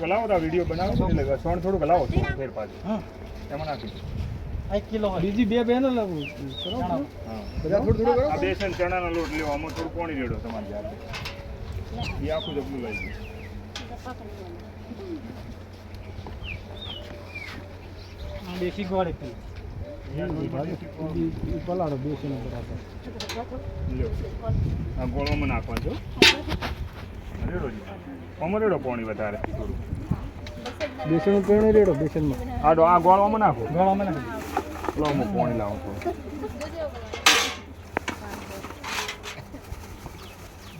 થોડુંક હલાવો તો વીડિયો બનાવો. એટલે સોણ થોડુંક હલાવો થોડું ફેર પાછું. હા. એમાં નાખી એક કિલો બીજી બે બેનો લાવું. હા. બધા થોડું થોડું આ બેસન ચણાનો લોટ લેવો. આમાં થોડું પાણી રેડો તમારે જાતે એ આખું જબલું લઈ લો દેશી ગોળ એક પલાળો બેસીને બરાબર. લ્યો. આ ગોળોમાં નાખવા છો આમાં રેડો પાણી વધારે. થોડું બેસનનું પેણું રેડો બેસનમાં આ ડો આ ગોળવામાં નાખો. ગોળામાં નાખો. લો હું પાણી લાવું. છું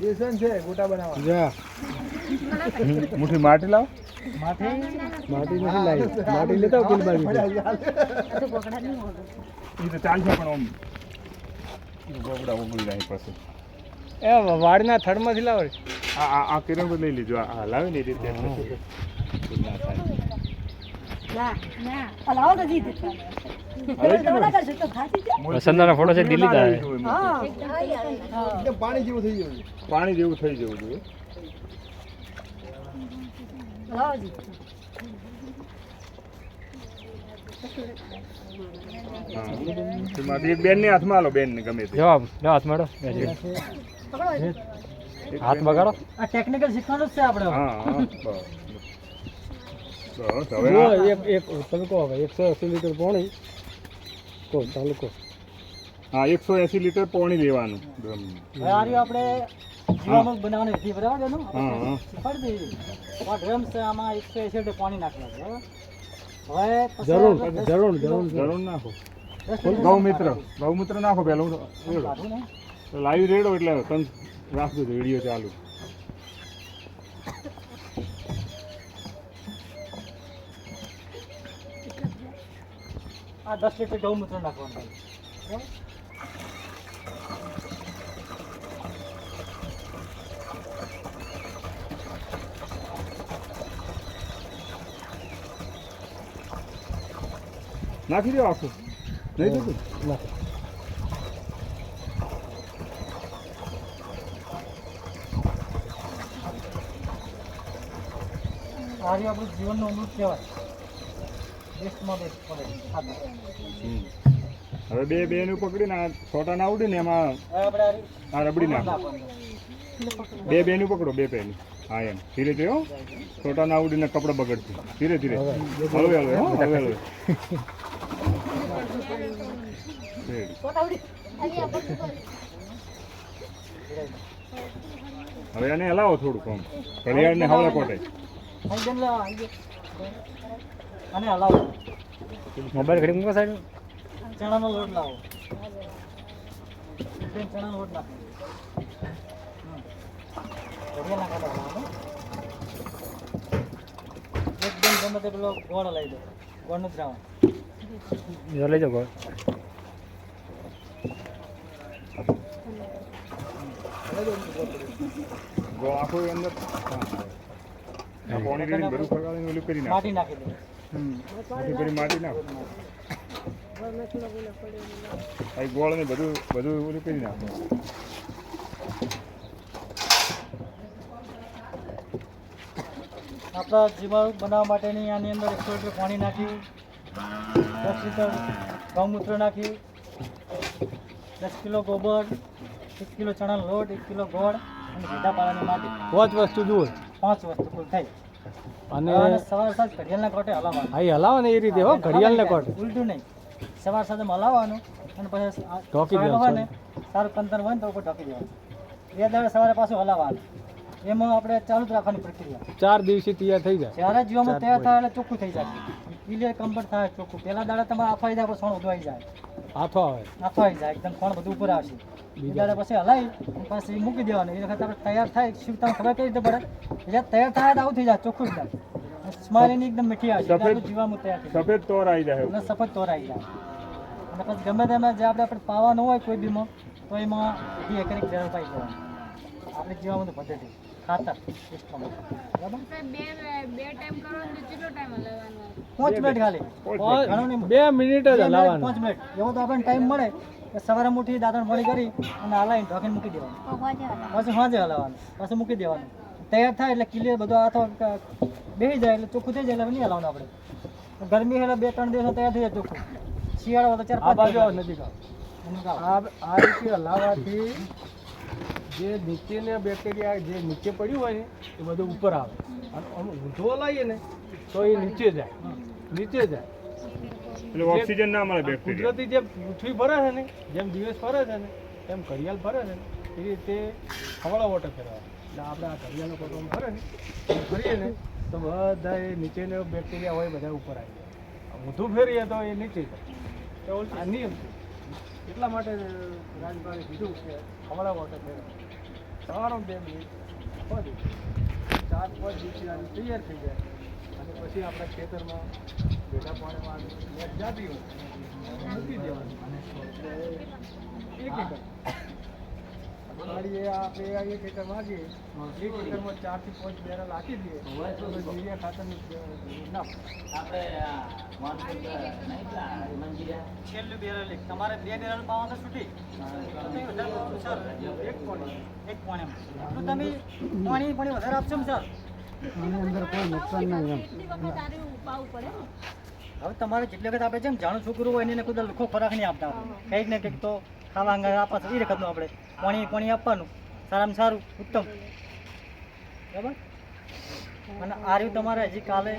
બેસન છે ગોટા બનાવવા જા. મુઠ્ઠી માટી લાવો. માટી? માટી નથી લાવી. માટી લેતા આવો પેલી હોય એ તો ચાલશે પણ આમ. ગોગડા ઓગળી જાય પછી. એ વાડના થડમાંથી લાવો આ આ આ કિરણ લઈ લીધું આ હલાવે લાવે ને રીતે. ના ના. ના વસંતના ફોટો છે દિલ્હી પાણી જેવું થઈ ગયું. પાણી જેવું થઈ જવું જોઈએ બેન ને તેમાંથી એક બેનને હાથમાં આલો બેનને ગમે તે. જવાબ લો હાથ બગાડો આ ટેકનિકલ શીખવાનું જ છે આપણે. હા એક એક તમે કહો હવે એકસો એસી લીટર પાણી. કહો ચાલુ કહો હા એકસો એસી લીટર પાણી લેવાનું. ડ્રમ. હવે આ આપણે જીવામૃત બનાવવાની હતી બરાબર એનું શીખવાડી દઈએ આ ડ્રમ છે આમાં એકસો એસી લીટર પાણી નાખવાનું હવે જરૂર જરૂર જરૂર જરૂર નાખો. ગૌમિત્ર ગૌમૂત્ર નાખો પેલું ને. લાઈવ રેડો એટલે તમે રાખજો વીડિયો ચાલુ. આ દસ લીટર ગૌમૂત્ર નાખવાનું નાખી દો આખું. નહીં ના આ આપણું જીવનનું અમૃત કહેવાય. બેસ્ટમાં બેસ્ટ પડે હવે બે બેનું પકડીને આ છોટા ના આવડે ને એમાં આ રબડી ના બે બે બેનું પકડો બે પેન હા એમ. ધીરે ધીરે હો. છોટા ના આવડીને કપડા બગડશે. ધીરે ધીરે. હળવે હળવે હો. હળવે હળવે. હવે એને હલાવો થોડુંક આમ. ઘડિયાળને હવે કોટે લાવો, અહીં જેમ. અને હલાવો મોબાઈલ ઘડી મૂકો સાઈડ ચણાનો લોટ લાવો ચણાનો લોટ નાખો એકદમ ગમે તે પેલો ગોળ લઈ દો ગોળનું દ્રાવણ લઈ જાઓ ગોળ ગોળ આખું અંદર હા, હા. આ પોણી રેડીને બધું ફગાવીને ઓલું કરી નાખો. માટી નાખી દો. મોટી કરી માટી નાખો. આ ગોળ ને બધું બધું ઓલું કરી નાખો. આપણા જીવાણુ બનાવવા માટેની આની અંદર એકસો લીટર પાણી નાખ્યું દસ લીટર ગૌમૂત્ર નાખ્યું દસ કિલો ગોબર એક કિલો ચણાનો લોટ એક કિલો ગોળ અને સીધા પાલાની માટી. પાંચ વસ્તુ જુઓ. પાંચ વસ્તુ કુલ થઈ અને સવાર સાંજ ઘડિયાળના કોટે હલાવવાનું. હા હલાવો ને એ રીતે હો ઘડિયાળને કોટ. ઉલટું નહીં. સવાર સાંજે હલાવવાનું અને પછી ઢોકી દેવાનું, સારું કંતર હોય ને તો ઢોકી દેવાનું. બે દાડે સવારે પાછું હલાવવાનું. એમાં આપણે ચાલુ જ રાખવાની પ્રક્રિયા. ચાર દિવસે તૈયાર થઈ જાય. જ્યારે જીવામાં તૈયાર થાય એટલે ચોખ્ખું થઈ જાય. ક્લિયર કમ્પ્લીટ થાય ચોખ્ખું. પહેલા દાડા તમારે આફાઈ જાય સોણ ઉધવાઈ જાય. હાથો આવે. આફાઈ જાય એકદમ કોણ બધું ઉપર આવશે. એ પછી હલાવી અને પાછી મૂકી દેવાનું. એ વખત આપણે તૈયાર થાય શિવ તમને ખબર કઈ રીતે પડે? એટલે તૈયાર થાય તો આવું થઈ જાય ચોખ્ખું જ થાય સ્માઈલ એકદમ મીઠી આવશે. સફેદ- જીવામાં તૈયાર થઈ જાય. સફેદ તોર આવી જાય અને સફેદ તોરાઈ જાય. અને પછી ગમે તેમાં જે આપણે આપણે પાવાનું હોય કોઈ બીમાં તો એમાં એકરી જરૂર પાઈ જવાનું આપણે જીવામૃત પદ્ધતિ. ખાતર સિસ્ટમ. બરાબર? પાંચ મિનિટ ખાલી. બે મિનિટ જ હલાવવાનું. પાંચ મિનિટ. એવો તો આપણને ટાઈમ મળે કે સવારે મૂઠી દાદણ મળી કરી અને હલાવીને ઢોકીને મૂકી દેવાનું. પછી સાંજે હલાવવાનું. પછી મૂકી દેવાનું. તૈયાર થાય એટલે ક્લિયર બધો હાથો બેસી જાય એટલે ચોખ્ખું થઈ જાય એટલે નહીં હલાવવાનું આપણે. ગરમી એટલે બે ત્રણ દિવસ તૈયાર થઈ જાય ચોખ્ખું. શિયાળો હોય તો ચાર આ પાંચ. આ આ રીતે હલાવવાથી જે નીચેને બેક્ટેરિયા જે નીચે પડ્યું હોય ને એ બધું ઉપર આવે. અને અમે ઊંધો લાવીએ ને તો એ નીચે જાય. નીચે જાય. એટલે ઓક્સિજન ના મળે બેક્ટેરિયા કુદરતી જેમ પૃથ્વી ફરે છે ને જેમ દિવસ ફરે છે ને એમ ઘડિયાળ ફરે છે ને એ રીતે હવાળા વોટર ફેરવાય. એટલે આપણે આ ઘડિયાળનો કોટો ફરે ને ફરીએ ને તો બધા એ નીચેનો બેક્ટેરિયા હોય બધા ઉપર આવી જાય. ઊંધું ફેરીએ તો એ નીચે જાય. તો આ નિયમ છે. એટલા માટે રાજભાઈ કીધું કે હવાળા વખતે સવારમાં બે મિનિટ પડી ચાર પાંચ દિવસથી આ તૈયાર થઈ જાય. અને પછી આપણા ખેતરમાં ભેગા પાણીમાં જાતી હોય. મૂકી દેવાનું. એક એકર અઠવાડિયે આપણે આ એક એકર એક એકરમાં ચારથી પાંચ બેરલ નાખી દઈએ તો યુરિયા ખાતરની ના છેલ્લું. તમારે બે બેરલ પાવા તો છૂટી. તમે સર એક પાણી. એક પોણે તો તમે પાણી પાણી વધારે આપશો ને સર આની અંદર કોઈ નુકસાન નહીં એમ. કેટલી વખત આરે ઉપાવું પડે ને? હવે તમારે જેટલી વખત આપણે જેમ જાણું છોકરું હોય એને કોઈ લખો ખોરાક નહીં આપતા. આપણે. કંઈક ને કંઈક તો ખાવા અંગે આપવા એ વખતનું આપણે પાણી પાણી આપવાનું. સારામાં સારું ઉત્તમ. બરાબર? અને આ રહ્યું તમારે હજી કાલે